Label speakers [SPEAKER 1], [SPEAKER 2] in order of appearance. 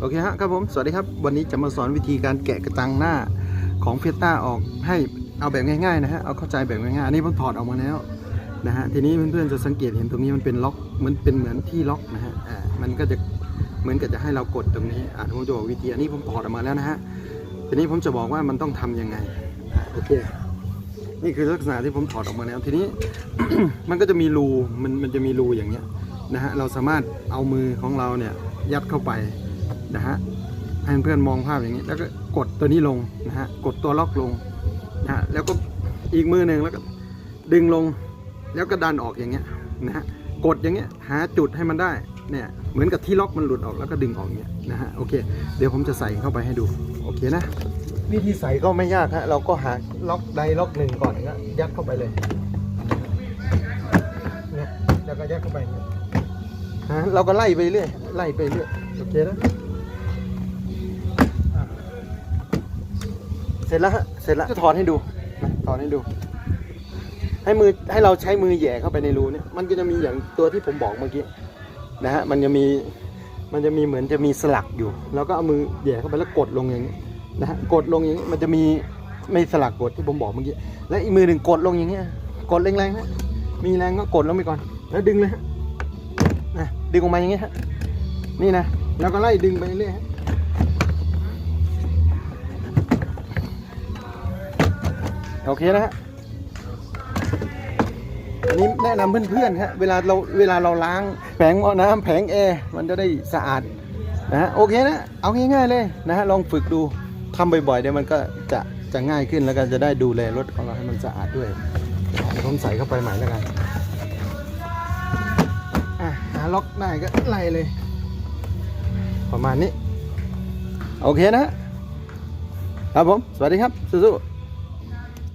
[SPEAKER 1] โอเคฮะครับผม สวัสดีครับ วันนี้จะมาสอนวิธีการแกะกระจังหน้าของเฟียต้าออกให้เอาแบบง่ายๆนะฮะ เอาเข้าใจแบบง่ายๆ อันนี้ผมถอดออกมาแล้วนะฮะ ทีนี้เพื่อนๆจะสังเกตเห็นตรงนี้มันเป็นล็อก มันเป็นเหมือนที่ล็อกนะฮะ อ่า มันก็จะเหมือนกับจะให้เรากดตรงนี้ อ่าผมจะบอกวิธี อันนี้ผมถอดออกมาแล้วนะฮะ ทีนี้ผมจะบอกว่ามันต้องทำยังไง อ่า โอเค นี่คือลักษณะที่ผมถอดออกมาแล้ว ทีนี้ มันก็จะมีรู มันมันจะมีรูอย่างเงี้ยนะฮะ เราสามารถเอามือของเราเนี่ยยัดเข้าไป นะฮะให้เพื่อนมองภาพอย่างนี้ แล้วก็กดตัวนี้ลงนะฮะกดตัวล็อกลงนะฮะแล้วก็อีกมือหนึ่งแล้วก็ดึงลง แล้วก็ดันออกอย่างเงี้ยนะฮะกดอย่างเงี้ยหาจุดให้มันได้เนี่ยเหมือนกับที่ล็อกมันหลุดออกแล้วก็ดึงออกอย่างเงี้ยนะฮะโอเค เดี๋ยวผมจะใส่เข้าไปให้ดูโอเคนะวิธีใส่ก็ไม่ยากฮะเราก็หาล็อกใดล็อกหนึ่งก่อนก็ยัดเข้าไปเลยเนี่ยแล้วก็ยัดเข้าไปฮะเราก็ไล่ไปเรื่อยไล่ไปเรื่อยโอเคนะ เสร็จแล้วฮะเสร็จแล้วจะถอดให้ดูนะถอดให้ดู ให้มือให้เราใช้มือแหย่เข้าไปในรูเนี่ยมันก็จะมีอย่างตัวที่ผมบอกเมื่อกี้นะฮะมันจะมีมันจะมีเหมือนจะมีสลักอยู่แล้วก็เอามือแหย่เข้าไปแล้วกดลงอย่างนี้นะฮะกดลงอย่างนี้มันจะมีไม่สลักกดที่ผมบอกเมื่อกี้และอีกมือหนึ่งกดลงอย่างเงี้ยกดแรงๆนะมีแรงก็กดลงไปก่อน แล้วดึงเลยฮะนะดึงออกมาอย่างเงี้ยฮะนี่นะแล้วก็ไล่ดึงไปเรื่อยฮะ โอเคนะฮะอันนี้แนะนำเพื่อนๆครับเวลาเราเวลาเราล้างแผงหม้อน้ำแผงแอร์มันจะได้สะอาดนะฮะโอเคนะเอาง่ายๆเลยนะฮะลองฝึกดูทำบ่อยๆเดี๋ยวมันก็จะจะง่ายขึ้นแล้วก็จะได้ดูแลรถของเราให้มันสะอาดด้วยเดี๋ยวผมใส่เข้าไปใหม่แล้วกันอะหาล็อกได้ก็ไล่เลย ประมาณนี้ โอเคนะฮะครับผม สวัสดีครับสู้ๆ